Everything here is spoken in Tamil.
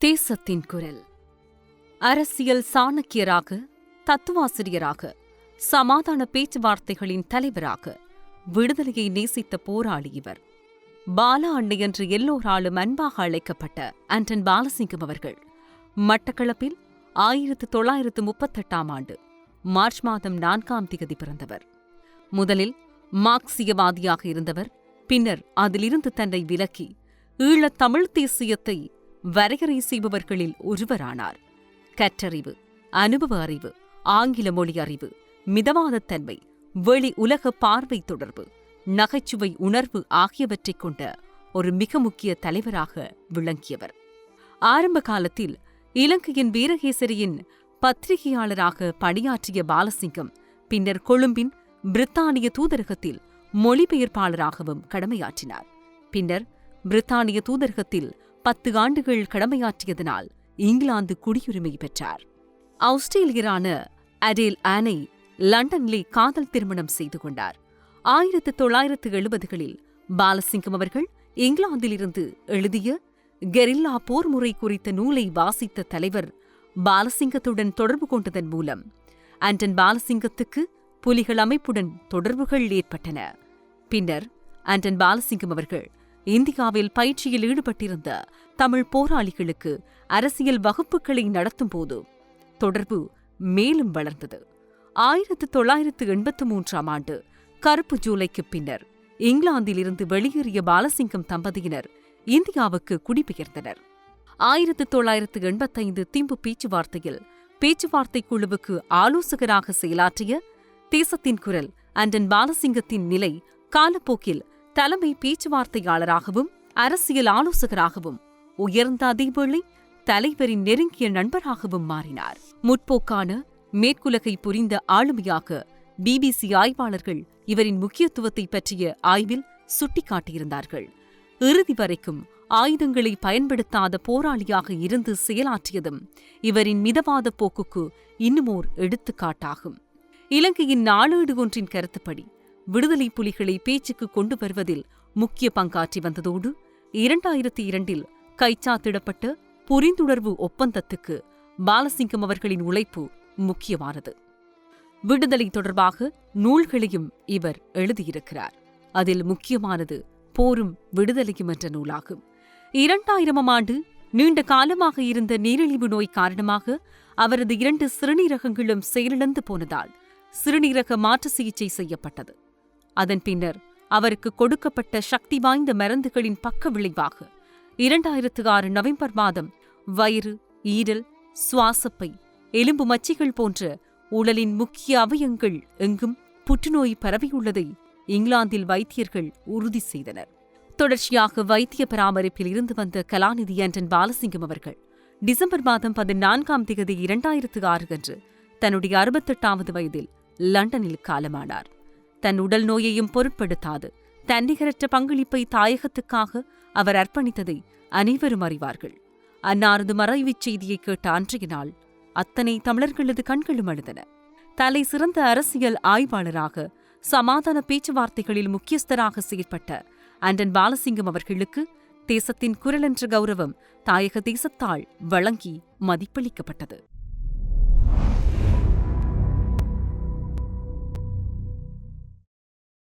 தேசத்தின் குரல். அரசியல் சாணக்கியராக தத்துவாசிரியராக சமாதான பேச்சுவார்த்தைகளின் தலைவராக விடுதலையை நேசித்த போராளி இவர். பாலா அன்னை என்று எல்லோராலும் அன்பாக அழைக்கப்பட்ட ஆண்டன் பாலசிங்கம் அவர்கள் மட்டக்களப்பில் ஆயிரத்து தொள்ளாயிரத்து முப்பத்தெட்டாம் ஆண்டு மார்ச் மாதம் நான்காம் திகதி பிறந்தவர். முதலில் மார்க்சியவாதியாக இருந்தவர் பின்னர் அதிலிருந்து தன்னை விலக்கி ஈழத் தமிழ் தேசியத்தை வரையறை செய்பவர்களில் ஒருவரானார். கற்றறிவு அனுபவ அறிவு ஆங்கில மொழி அறிவு மிதவாதத்தன்மை வெளி உலக பார்வை தொடர்பு நகைச்சுவை உணர்வு ஆகியவற்றைக் கொண்ட ஒரு மிக முக்கிய தலைவராக விளங்கியவர். ஆரம்ப காலத்தில் இலங்கையின் வீரகேசரியின் பத்திரிகையாளராக பணியாற்றிய பாலசிங்கம் பின்னர் கொழும்பின் பிரித்தானிய தூதரகத்தில் மொழிபெயர்ப்பாளராகவும் கடமையாற்றினார். பின்னர் பிரித்தானிய தூதரகத்தில் பத்து ஆண்டுகள் கடமையாற்றியதனால் இங்கிலாந்து குடியுரிமை பெற்றார். ஆஸ்திரேலியரான அடேல் ஆனை லண்டனிலே காதல் திருமணம் செய்து கொண்டார். ஆயிரத்து தொள்ளாயிரத்து எழுபதுகளில் பாலசிங்கம் அவர்கள் இங்கிலாந்திலிருந்து எழுதிய கெரில்லா போர் முறை குறித்த நூலை வாசித்த தலைவர் பாலசிங்கத்துடன் தொடர்பு கொண்டதன் மூலம் ஆண்டன் பாலசிங்கத்துக்கு புலிகள் அமைப்புடன் தொடர்புகள் ஏற்பட்டன. பின்னர் ஆண்டன் பாலசிங்கம் அவர்கள் இந்தியாவில் பயிற்சியில் ஈடுபட்டிருந்த தமிழ் போராளிகளுக்கு அரசியல் வகுப்புகளை நடத்தும்போது தொடர்பு மேலும் வளர்ந்தது. ஆயிரத்து தொள்ளாயிரத்து எண்பத்து மூன்றாம் ஆண்டு கருப்பு ஜூலைக்கு பின்னர் இங்கிலாந்திலிருந்து வெளியேறிய பாலசிங்கம் தம்பதியினர் இந்தியாவுக்கு குடிபெயர்ந்தனர். ஆயிரத்து தொள்ளாயிரத்து எண்பத்தைந்து திம்பு பேச்சுவார்த்தையில் பேச்சுவார்த்தை குழுவுக்கு ஆலோசகராக செயலாற்றிய தேசத்தின் குரல் அண்டன் பாலசிங்கத்தின் நிலை காலப்போக்கில் தலைமை பேச்சுவார்த்தையாளராகவும் அரசியல் ஆலோசகராகவும் உயர்ந்த அதேவேளை தலைவரின் நெருங்கிய நண்பராகவும் மாறினார். முற்போக்கான மேற்குலகை புரிந்த ஆளுமையாக பிபிசி ஆய்வாளர்கள் இவரின் முக்கியத்துவத்தை பற்றிய ஆய்வில் சுட்டிக்காட்டியிருந்தார்கள். இறுதி வரைக்கும் ஆயுதங்களை பயன்படுத்தாத போராளியாக இருந்து செயலாற்றியதும் இவரின் மிதவாத போக்குக்கு இன்னுமோர் எடுத்துக்காட்டாகும். இலங்கையின் நாளேடு ஒன்றின் கருத்துப்படி விடுதலை புலிகளை பேச்சுக்கு கொண்டு வருவதில் முக்கிய பங்காற்றி வந்ததோடு இரண்டாயிரத்தி இரண்டில் கைச்சாத்திடப்பட்ட புரிந்துணர்வு ஒப்பந்தத்துக்கு பாலசிங்கம் அவர்களின் உழைப்பு முக்கியமானது. விடுதலை தொடர்பாக நூல்களையும் இவர் எழுதியிருக்கிறார். அதில் முக்கியமானது போரும் விடுதலையும் என்ற நூலாகும். இரண்டாயிரமாம் ஆண்டு நீண்ட காலமாக இருந்த நீரிழிவு நோய் காரணமாக அவரது இரண்டு சிறுநீரகங்களும் செயலிழந்து போனதால் சிறுநீரக மாற்று சிகிச்சை செய்யப்பட்டது. அதன் பின்னர் அவருக்கு கொடுக்கப்பட்ட சக்தி வாய்ந்த மருந்துகளின் பக்க விளைவாக இரண்டாயிரத்து ஆறு நவம்பர் மாதம் வயிறு ஈரல் சுவாசப்பை எலும்பு மச்சிகள் போன்ற உடலின் முக்கிய அவயங்கள் எங்கும் புற்றுநோய் பரவியுள்ளதை இங்கிலாந்தில் வைத்தியர்கள் உறுதி செய்தனர். தொடர்ச்சியாக வைத்திய பராமரிப்பில் இருந்து வந்த கலாநிதி ஆண்டன் பாலசிங்கம் அவர்கள் டிசம்பர் மாதம் பதினான்காம் தேதி இரண்டாயிரத்து ஆறு அன்று தன்னுடைய அறுபத்தெட்டாவது வயதில் லண்டனில் காலமானார். தன் உடல் நோயையும் பொருட்படுத்தாது. தன்னிகரற்ற பங்களிப்பை தாயகத்துக்காக அவர் அர்ப்பணித்ததை அனைவரும் அறிவார்கள். அன்னாரது மறைவுச் செய்தியை கேட்ட அன்றைய நாள் அத்தனை தமிழர்களது கண்களும் அழுதன தலை சிறந்த அரசியல் ஆய்வாளராக சமாதான பேச்சுவார்த்தைகளில் முக்கியஸ்தராக செயற்பட்ட அண்டன் பாலசிங்கம் அவர்களுக்கு தேசத்தின் குரல் என்ற கௌரவம் தாயக தேசத்தால் வழங்கி மதிப்பளிக்கப்பட்டது.